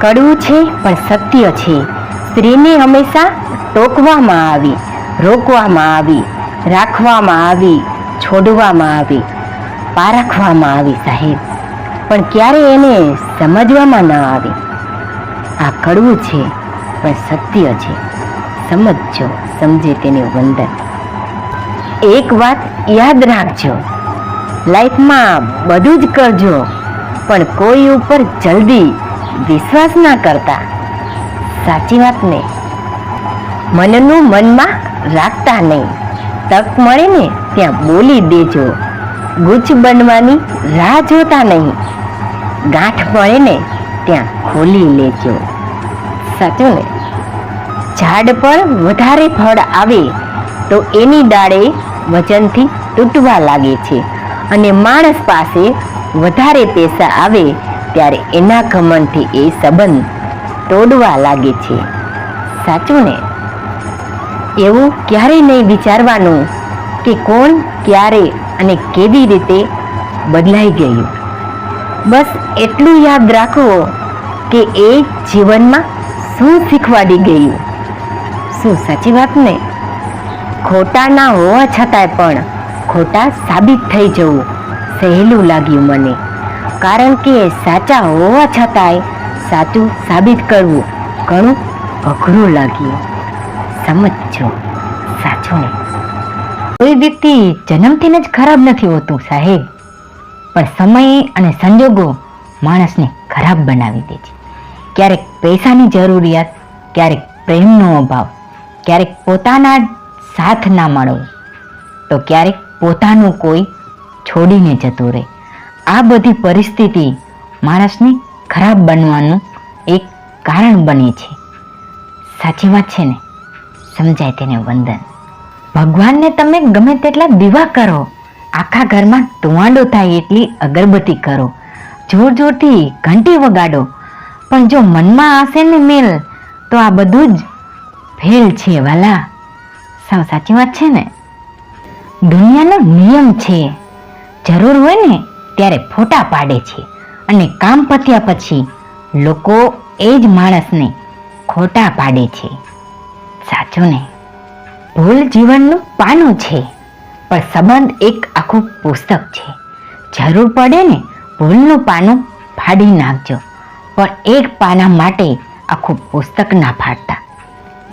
કડવું છે, પણ સત્ય છે. સ્ત્રીને હંમેશા ટોકવામાં આવી, રોકવામાં આવી, રાખવામાં આવી, છોડવામાં આવી, પારખવામાં આવી સાહેબ. પણ ક્યારે એને સમજવામાં ન આવી? આ કડવું છે, પણ સત્ય છે. સમજજો, સમજે તેને વંદન. એક વાત યાદ રાખજો. લાઈફમાં બધું જ કરજો, પણ કોઈ ઉપર જલ્દી વિશ્વાસ ના કરતા. સાચી વાત ને મનનું મનમાં રાખતા નહીં. તક મળે ને ત્યાં બોલી દેજો. ગુચ્છ બનવાની રાહ જોતા નહીં. ગાંઠ મળે ને ત્યાં ખોલી લેજો. સાચું ને? ઝાડ પર વધારે ફળ આવે તો એની ડાળે વજનથી તૂટવા લાગે છે. અને માણસ પાસે વધારે પૈસા આવે ત્યારે એના ખમણથી એ સંબંધ તોડવા લાગે છે. સાચું ને? એવું ક્યારેય નહીં વિચારવાનું કે કોણ, ક્યારે અને કેવી રીતે બદલાઈ ગયું. બસ એટલું યાદ રાખો કે એ જીવનમાં શું શીખવાડી ગયું. શું સાચી વાત ને? ખોટા ના હોવા છતાંય પણ ખોટા સાબિત થઈ જવું સહેલું લાગ્યું મને. કારણ કે સાચા હોવા છતાંય સાચું સાબિત કરવું ઘણું અઘરું લાગ્યું. સમજજો, સાચું ને. કોઈ વ્યક્તિ જન્મથી જ ખરાબ નથી હોતું સાહેબ. પણ સમય અને સંજોગો માણસને ખરાબ બનાવી દે છે. ક્યારેક પૈસાની જરૂરિયાત, ક્યારેક પ્રેમનો અભાવ, ક્યારેક પોતાના સાથ ના મળવો તો ક્યારેક પોતાનું કોઈ છોડીને જતું રહે. આ બધી પરિસ્થિતિ માણસને ખરાબ બનવાનું એક કારણ બને છે. સાચી વાત છે ને? સમજાય તેને વંદન. ભગવાનને તમે ગમે તેટલા દીવા કરો, આખા ઘરમાં ધુવાડો થાય એટલી અગરબત્તી કરો, જોર જોરથી ઘંટી વગાડો, પણ જો મનમાં હશે ને મેલ, તો આ બધું જ ફેલ છે વાલા. સાવ સાચી વાત છે ને? દુનિયાનો નિયમ છે. જરૂર હોય ને ત્યારે ફોટા પાડે છે અને કામ પત્યા પછી લોકો એ જ માણસને ખોટા પાડે છે. સાચું ને? ભૂલ જીવનનું પાનું છે, પણ સંબંધ એક આખું પુસ્તક છે. જરૂર પડે ને ભૂલનું પાનું ફાડી નાખજો, પણ એક પાના માટે આખું પુસ્તક ના ફાડતા.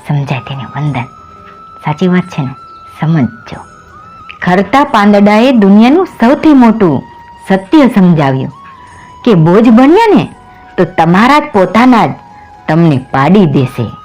સમજાય તેને વંદન? સાચી વાત છે ને? સમજજો. ખરતા પાંદડાએ દુનિયાનું સૌથી મોટું સત્ય સમજાવ્યું કે બોજ બન્યા ને તો તમારા જ પોતાના જ તમને પાડી દેશે.